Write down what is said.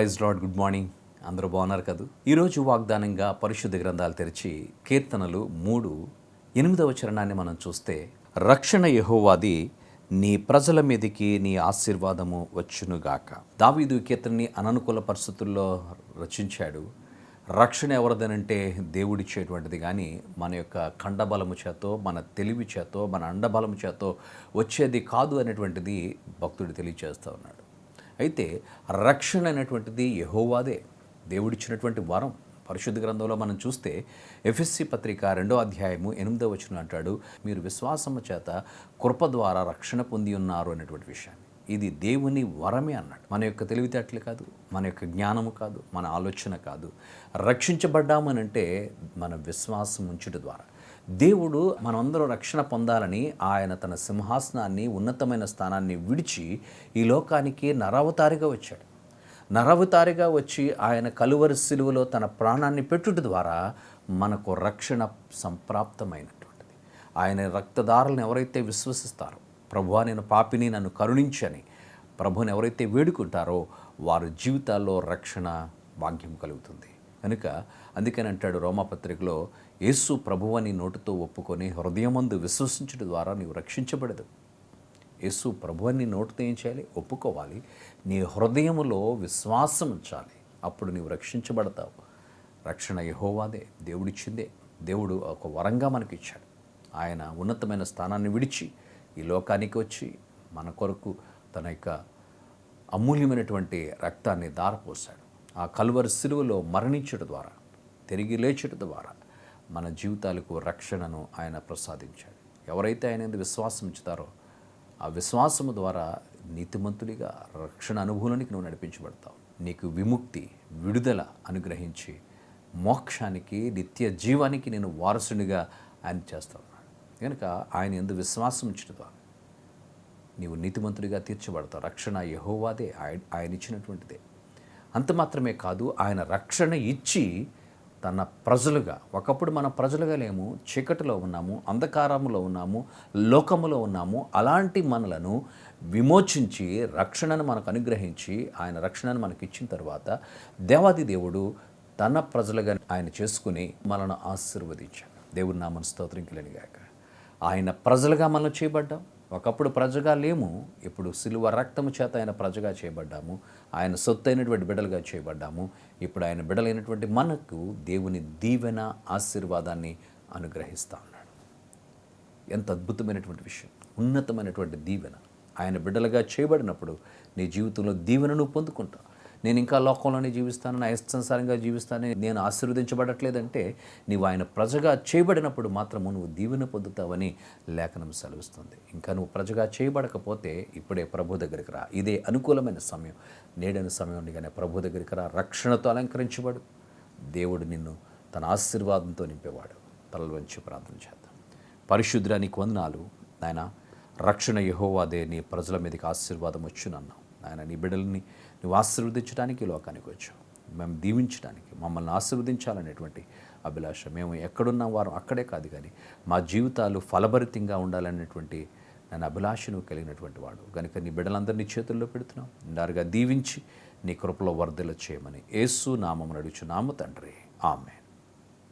Praise lord good morning. అందరూ బాగున్నారు కదా? ఈరోజు వాగ్దానంగా పరిశుద్ధ గ్రంథాలు తెరిచి కీర్తనలు మూడు ఎనిమిదవ చరణాన్ని మనం చూస్తే రక్షణ యహోవాది నీ ప్రజల మీదకి నీ ఆశీర్వాదము వచ్చునుగాక. దావీదు కీర్తనని అననుకూల పరిస్థితుల్లో రచించాడు. రక్షణ ఎవరిదనంటే దేవుడిచ్చేటువంటిది కానీ మన యొక్క ఖండబలము చేతో మన తెలివి చేతో మన అండబలము చేతో వచ్చేది కాదు అనేటువంటిది భక్తుడు తెలియచేస్తూ ఉన్నాడు. అయితే రక్షణ అనేటువంటిది యహోవాదే. దేవుడిచ్చినటువంటి వరం. పరిశుద్ధ గ్రంథంలో మనం చూస్తే ఎఫ్ఎస్సి పత్రిక రెండో అధ్యాయము ఎనిమిదో వచనం అంటాడు మీరు విశ్వాసము చేత కృప ద్వారా రక్షణ పొంది ఉన్నారు అనేటువంటి విషయాన్ని. ఇది దేవుని వరమే అన్నాడు. మన యొక్క తెలివితేటలు కాదు మన యొక్క జ్ఞానము కాదు మన ఆలోచన కాదు. రక్షించబడ్డామనంటే మన విశ్వాసం ఉంచుట ద్వారా. దేవుడు మనందరూ రక్షణ పొందాలని ఆయన తన సింహాసనాన్ని ఉన్నతమైన స్థానాన్ని విడిచి ఈ లోకానికి నరావతారిగా వచ్చాడు. నరవతారిగా వచ్చి ఆయన కలువరి సిలువలో తన ప్రాణాన్ని పెట్టుట ద్వారా మనకు రక్షణ సంప్రాప్తమైనటువంటిది. ఆయన రక్తదారులను ఎవరైతే విశ్వసిస్తారో ప్రభువా నేను పాపిని నన్ను కరుణించని ప్రభుని ఎవరైతే వేడుకుంటారో వారి జీవితాల్లో రక్షణ భాగ్యం కలుగుతుంది. కనుక అందుకని అంటాడు రోమాపత్రికలో యేసు ప్రభువని నోటితో ఒప్పుకొని హృదయమందు విశ్వసించడం ద్వారా నీవు రక్షించబడదు. యేసు ప్రభువని నోటితో ఏం చేయాలి? ఒప్పుకోవాలి. నీ హృదయములో విశ్వాసం ఉంచాలి. అప్పుడు నీవు రక్షించబడతావు. రక్షణ యహోవాదే దేవుడిచ్చిందే. దేవుడు ఒక వరంగా మనకి ఇచ్చాడు ఆయన ఉన్నతమైన స్థానాన్ని విడిచి ఈ లోకానికి వచ్చి మన కొరకు తన యొక్క అమూల్యమైనటువంటి రక్తాన్ని దారపోశాడు ఆ కలువరి సిలువలో మరణించడం ద్వారా తిరిగి లేచడం ద్వారా మన జీవితాలకు రక్షణను ఆయన ప్రసాదించాడు. ఎవరైతే ఆయన విశ్వాసం ఉంచుతారో ఆ విశ్వాసము ద్వారా నీతిమంతుడిగా రక్షణ అనుభవానికి నువ్వు నడిపించబడతావు. నీకు విముక్తి విడుదల అనుగ్రహించి మోక్షానికి నిత్య జీవానికి నేను వారసునిగా ఆయన చేస్తా ఉన్నాడు కనుక ఆయన ఎందు విశ్వాసం ఉంచడం ద్వారా నీవు నీతిమంతుడిగా తీర్చబడతావు. రక్షణ యహోవాదే ఆయన ఆయన ఇచ్చినటువంటిదే. అంత మాత్రమే కాదు ఆయన రక్షణ ఇచ్చి తన ప్రజలుగా ఒకప్పుడు మన ప్రజలుగా లేము చీకటిలో ఉన్నాము అంధకారములో ఉన్నాము లోకములో ఉన్నాము అలాంటి మనలను విమోచించి రక్షణను మనకు అనుగ్రహించి ఆయన రక్షణను మనకి ఇచ్చిన తర్వాత దేవాది దేవుడు తన ప్రజలుగా ఆయన చేసుకుని మనను ఆశీర్వదించాడు. దేవుడు నామను స్తోత్రం కలిగాక ఆయన ప్రజలుగా మనం చేయబడ్డాం. ఒకప్పుడు ప్రజగా లేము ఇప్పుడు సిలువ రక్తము చేత ఆయన ప్రజగా చేయబడ్డాము ఆయన సొత్తైనటువంటి బిడ్డలుగా చేయబడ్డాము ఇప్పుడు ఆయన బిడ్డలైనటువంటి మనకు దేవుని దీవెన ఆశీర్వాదాన్ని అనుగ్రహిస్తా ఉన్నాడు. ఎంత అద్భుతమైనటువంటి విషయం ఉన్నతమైనటువంటి దీవెన. ఆయన బిడ్డలుగా చేయబడినప్పుడు నీ జీవితంలో దీవెనను పొందుకుంటా. నేను ఇంకా లోకంలోనే జీవిస్తాను నా సంసారంగా జీవిస్తాను నేను ఆశీర్వదించబడట్లేదంటే నీవు ఆయన ప్రజగా చేయబడినప్పుడు మాత్రము నువ్వు దీవెన పొందుతావని లేఖనం సెలవిస్తుంది. ఇంకా నువ్వు ప్రజగా చేయబడకపోతే ఇప్పుడే ప్రభు దగ్గరికి రా. ఇదే అనుకూలమైన సమయం. నేడైన సమయం ఉండగానే ప్రభు దగ్గరికి రా. రక్షణతో అలంకరించబడు. దేవుడు నిన్ను తన ఆశీర్వాదంతో నింపేవాడు. తలలు వంచి ప్రార్థన చేద్దాం. పరిశుద్ధానికి వందనాలు. నాయన రక్షణ యహోవాదే నీ ప్రజల మీదకి ఆశీర్వాదం వచ్చునన్నావు. నాయన నీ బిడ్డల్ని నువ్వు ఆశీర్వదించడానికి లోకానికి వచ్చావు. మేము దీవించడానికి మమ్మల్ని ఆశీర్వదించాలనేటువంటి అభిలాష. మేము ఎక్కడున్న వారు అక్కడే కాదు కానీ మా జీవితాలు ఫలభరితంగా ఉండాలనేటువంటి నన్ను అభిలాషను కలిగినటువంటి వాడు. కనుక నీ బిడ్డలందరినీ చేతుల్లో పెడుతున్నావు నిండారుగా దీవించి నీ కృపలో వర్ధల చేయమని యేసు నామం నడుచు నామ తండ్రి. ఆమె